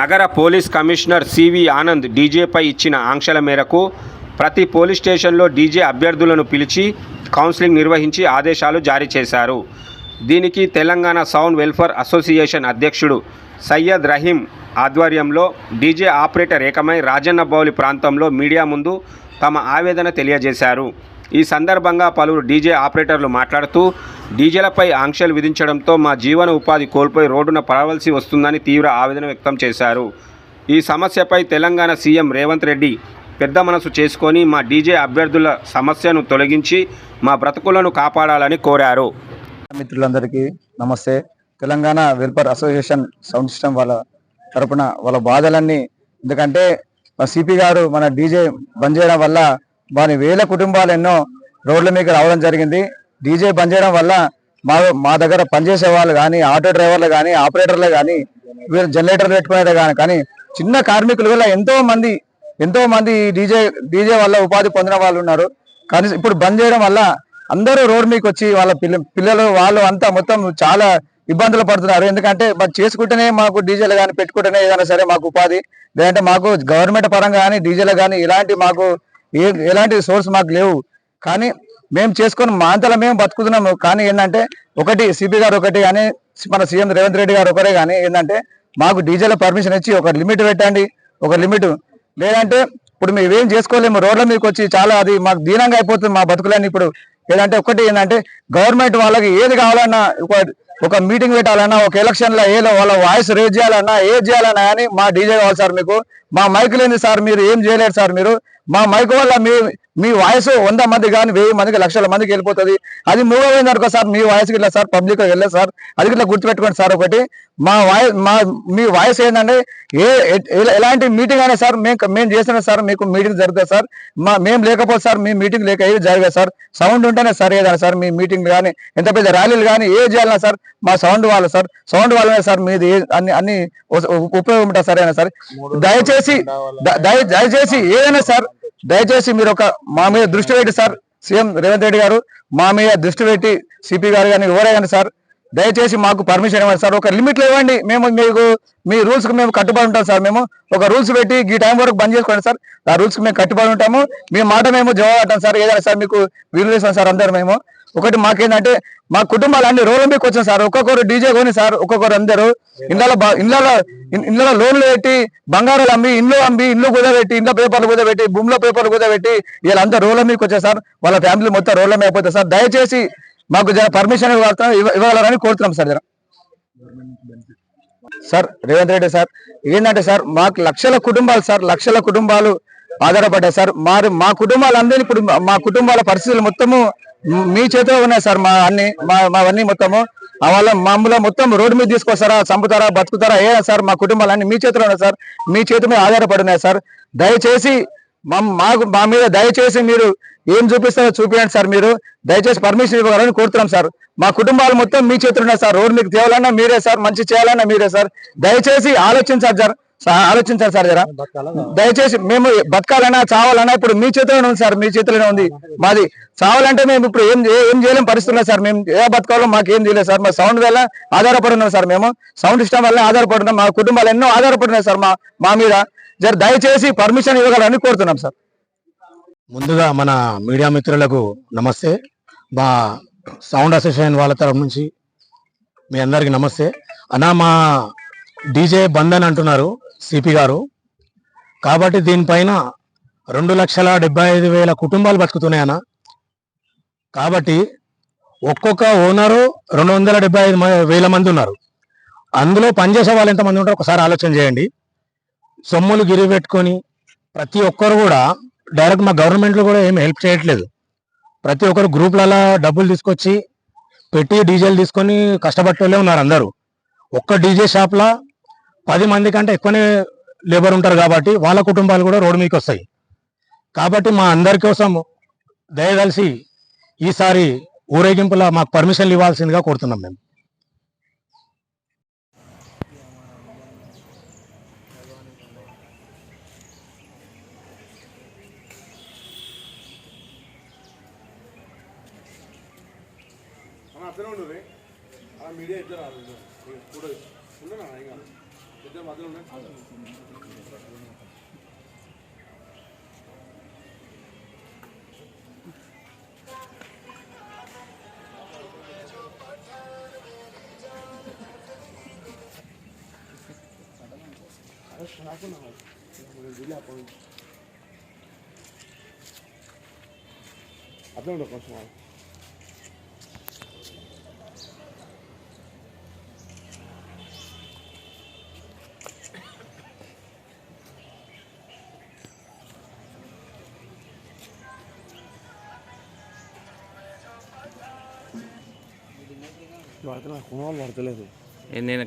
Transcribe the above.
నగర police commissioner CV Anand డీజేపై ఇచ్చిన ఆంక్షల మేరకు ప్రతి పోలీస్ స్టేషన్లో డీజే అభ్యర్థులను పిలిచి కౌన్సిలింగ్ నిర్వహించి ఆదేశాలు జారీ చేశారు. దీనికి తెలంగాణ సౌండ్ వెల్ఫేర్ అసోసియేషన్ అధ్యక్షుడు సయ్యద్ రహీం ఆధ్వర్యంలో డీజే ఆపరేటర్ ఏకమై రాజన్నబౌలి ప్రాంతంలో మీడియా ముందు తమ ఆవేదన తెలియజేశారు. ఈ సందర్భంగా పలువురు డీజే ఆపరేటర్లు మాట్లాడుతూ డీజేలపై ఆంక్షలు విధించడంతో మా జీవన ఉపాధి కోల్పోయి రోడ్డున పడవలసి వస్తుందని తీవ్ర ఆవేదన వ్యక్తం చేశారు. ఈ సమస్యపై తెలంగాణ సీఎం రేవంత్ రెడ్డి పెద్ద మనసు చేసుకొని మా డీజే అభ్యర్థుల సమస్యను తొలగించి మా బ్రతుకులను కాపాడాలని కోరారు. మిత్రులందరికీ నమస్తే. Telangana welfare association sound system వాళ్ళ తరపున వాళ్ళ బాధలన్నీ ఎందుకంటే సిపి గారు మన డీజే బంద్ చేయడం వల్ల వారి వేల కుటుంబాలు ఎన్నో రోడ్ల మీద రావడం జరిగింది. డీజే బంద్ చేయడం వల్ల మా మా దగ్గర పనిచేసే వాళ్ళు కానీ ఆటో డ్రైవర్లు కానీ ఆపరేటర్లు కానీ వీళ్ళు జనరేటర్లు పెట్టుకునేది కానీ కానీ చిన్న కార్మికులు వల్ల ఎంతో మంది ఎంతో మంది డీజే డీజే వల్ల ఉపాధి పొందిన వాళ్ళు ఉన్నారు. కానీ ఇప్పుడు బంద్ చేయడం వల్ల అందరూ రోడ్ మీకు వచ్చి వాళ్ళ పిల్ల పిల్లలు వాళ్ళు అంతా మొత్తం చాలా ఇబ్బందులు పడుతున్నారు. ఎందుకంటే మరి చేసుకుంటేనే మాకు డీజేలు కానీ పెట్టుకుంటేనే ఏదైనా సరే మాకు ఉపాధి. లేదంటే మాకు గవర్నమెంట్ పరంగా కానీ డీజేలు కానీ ఇలాంటి మాకు ఎలాంటి సోర్స్ మాకు లేవు. కానీ మేము చేసుకొని మా అంతలో మేము బతుకుతున్నాము. కానీ ఏంటంటే ఒకటి సిపి గారు ఒకటి కానీ మన సీఎం రేవంత్ రెడ్డి గారు ఒకరే కానీ ఏంటంటే మాకు డీజేలో పర్మిషన్ ఇచ్చి ఒక లిమిట్ పెట్టండి. ఒక లిమిట్. లేదంటే ఇప్పుడు మేమేం చేసుకోలేము. రోడ్ల మీదకి వచ్చి చాలా అది మాకు దీనంగా అయిపోతుంది మా బతుకులన్నీ ఇప్పుడు. ఏదంటే ఒకటి ఏంటంటే గవర్నమెంట్ వాళ్ళకి ఏది కావాలన్నా ఒక ఒక మీటింగ్ పెట్టాలన్నా ఒక ఎలక్షన్లో ఏదో వాళ్ళ వాయిస్ రేజ్ చేయాలన్నా ఏది చేయాలన్నా కానీ మా డీజే కావాలి సార్ మీకు. మా మైక్ లేని సార్ మీరు ఏం చేయలేరు సార్ మీరు. మా మైక్ వల్ల మీ మీ వాయిస్ వంద మంది కానీ వెయ్యి మందికి లక్షల మందికి వెళ్ళిపోతుంది. అది మూవ్ అయింది అనుకో సార్ మీ వాయిస్ ఇట్లా సార్ పబ్లిక్ వెళ్ళలేదు సార్. అది ఇట్లా గుర్తుపెట్టుకోండి సార్ ఒకటి. మా వాయిస్ మా మీ వాయిస్ ఏంటంటే ఏ ఎలాంటి మీటింగ్ అయినా సార్ మేము మేము చేసిన సార్ మీకు మీటింగ్ జరుగుతుంది సార్. మా మేము లేకపోతే సార్ మీ మీటింగ్ లేక ఏది జరగదు సార్. సౌండ్ ఉంటేనే సార్ ఏదైనా సార్ మీ మీటింగ్ కానీ ఎంత పెద్ద ర్యాలీలు కానీ ఏ చేయాలన్నా సార్ మా సౌండ్ వాళ్ళు సార్. సౌండ్ వాళ్ళనే సార్ మీది అన్ని అన్ని ఉపయోగం ఉంటుంది సార్ అయినా సార్. దయచేసి దయచేసి ఏదైనా సార్ దయచేసి మీరు ఒక మా మీద దృష్టి పెట్టి సార్ సీఎం రేవంత్ రెడ్డి గారు మా మీద దృష్టి పెట్టి సిపి గారు కానీ ఎవరైనా సార్ దయచేసి మాకు పర్మిషన్ ఇవ్వండి సార్. ఒక లిమిట్లో ఇవ్వండి. మేము మీకు మీ రూల్స్కి మేము కట్టుబడి ఉంటాం సార్ మేము. ఒక రూల్స్ పెట్టి ఈ టైం వరకు బంద్ చేసుకోండి సార్. ఆ రూల్స్కి మేము కట్టుబడి ఉంటాము. మీ మాట మేము జవాబు అంటాం సార్. ఏదైనా సార్ మీకు వీలు చేస్తాం సార్ అందరు మేము. ఒకటి మాకేంటంటే మా కుటుంబాలు అన్ని రోడ్ల మీకు వచ్చాం సార్. ఒక్కొక్కరు డీజే కొని సార్ ఒక్కొక్కరు అందరూ ఇళ్ళలో బా- ఇళ్ళలో లోన్లు పెట్టి బంగారాలు అమ్మి ఇండ్లు అమ్మి ఇల్లు కుదబెట్టి ఇండ్ల పేపర్లు కుదబెట్టి భూమిలో పేపర్లు కుదబెట్టి వీళ్ళందరూ రోడ్ల మీకు వచ్చారు సార్ వాళ్ళ ఫ్యామిలీ మొత్తం రోడ్ల మీద అయిపోతారు సార్. దయచేసి మాకు పర్మిషన్ ఇవ్వాలని కోరుతున్నాం సార్ జర. సార్ రేవంత్ రెడ్డి సార్ ఏంటంటే సార్ మాకు లక్షల కుటుంబాలు సార్ లక్షల కుటుంబాలు ఆధారపడ్డాయి సార్. మరి మా కుటుంబాలందరినీ ఇప్పుడు మా కుటుంబాల పరిస్థితులు మొత్తము మీ చేతిలో ఉన్నాయి సార్ మా అన్ని మా మావన్నీ మొత్తము. వాళ్ళ మామూలుగా మొత్తం రోడ్డు మీద తీసుకొస్తారా చంపుతారా బతుకుతారా ఏ సార్ మా కుటుంబాలన్నీ మీ చేతిలో ఉన్నాయి సార్. మీ చేతి మీద ఆధారపడున్నాయి సార్. దయచేసి మాకు మా మీద దయచేసి మీరు ఏం చూపిస్తారో చూపించండి సార్ మీరు. దయచేసి పర్మిషన్ ఇవ్వాలని కోరుతున్నాం సార్. మా కుటుంబాలు మొత్తం మీ చేతిలో ఉన్నాయి సార్. రోడ్డు మీకు తేవాలన్నా మీరే సార్. మంచి చేయాలన్నా మీరే సార్. దయచేసి ఆలోచించారు సార్. ఆలోచించాలి సార్ జరా. దయచేసి మేము బతకాలన్నా చావాలన్నా ఇప్పుడు మీ చేతిలోనే ఉంది సార్ మీ చేతిలోనే ఉంది. మాది చావాలంటే మేము ఇప్పుడు ఏం ఏం చేయలేం పరిస్థితుల్లో సార్. మేము ఏ బతకాలో మాకు ఏం చేయలేదు సార్. మా సౌండ్ వల్ల ఆధారపడి ఉన్నాం సార్ మేము. సౌండ్ సిస్టమ్ వల్ల ఆధారపడున్నాం మా కుటుంబాలు ఎన్నో ఆధారపడినాయి సార్ మా మా మీద. జర దయచేసి పర్మిషన్ ఇవ్వగలని కోరుతున్నాం సార్. ముందుగా మన మీడియా మిత్రులకు నమస్తే. మా సౌండ్ అసోసియేషన్ వాళ్ళ తరఫు నుంచి మీ అందరికి నమస్తే. అన్నా మా డీజే బంద్ అని అంటున్నారు. సిపి గారు. కాబట్టి దీనిపైన రెండు లక్షల డెబ్బై ఐదు వేల కుటుంబాలు బతుకుతున్నాయన్న కాబట్టి ఒక్కొక్క ఓనరు రెండు వందల డెబ్బై ఐదు వేల మంది ఉన్నారు. అందులో పనిచేసే వాళ్ళు ఎంతమంది ఉంటారో ఒకసారి ఆలోచన చేయండి. సొమ్ములు గిరి పెట్టుకొని ప్రతి ఒక్కరు కూడా డైరెక్ట్ మా గవర్నమెంట్లు కూడా ఏమి హెల్ప్ చేయట్లేదు. ప్రతి ఒక్కరు గ్రూప్లలో డబ్బులు తీసుకొచ్చి పెట్టి డీజేలు తీసుకొని కష్టపట్టేళ్ళే ఉన్నారు అందరూ. ఒక్క డీజే షాప్లో పది మంది కంటే ఎక్కువనే లేబర్ ఉంటారు కాబట్టి వాళ్ళ కుటుంబాలు కూడా రోడ్డు మీదకి వస్తాయి. కాబట్టి మా అందరి కోసం దయదలిసి ఈసారి ఊరేగింపులో మాకు పర్మిషన్లు ఇవ్వాల్సిందిగా కోరుతున్నాం మేము. అతనే ఉండదు మీడియా ఇద్దరు కూడా కూడా ఏం కాదు. শোনাবো না হয় দিলে আপনার আপনার রকম সময়? ఇప్పుడు నాకు కుమారులు పడతలేదు. నేను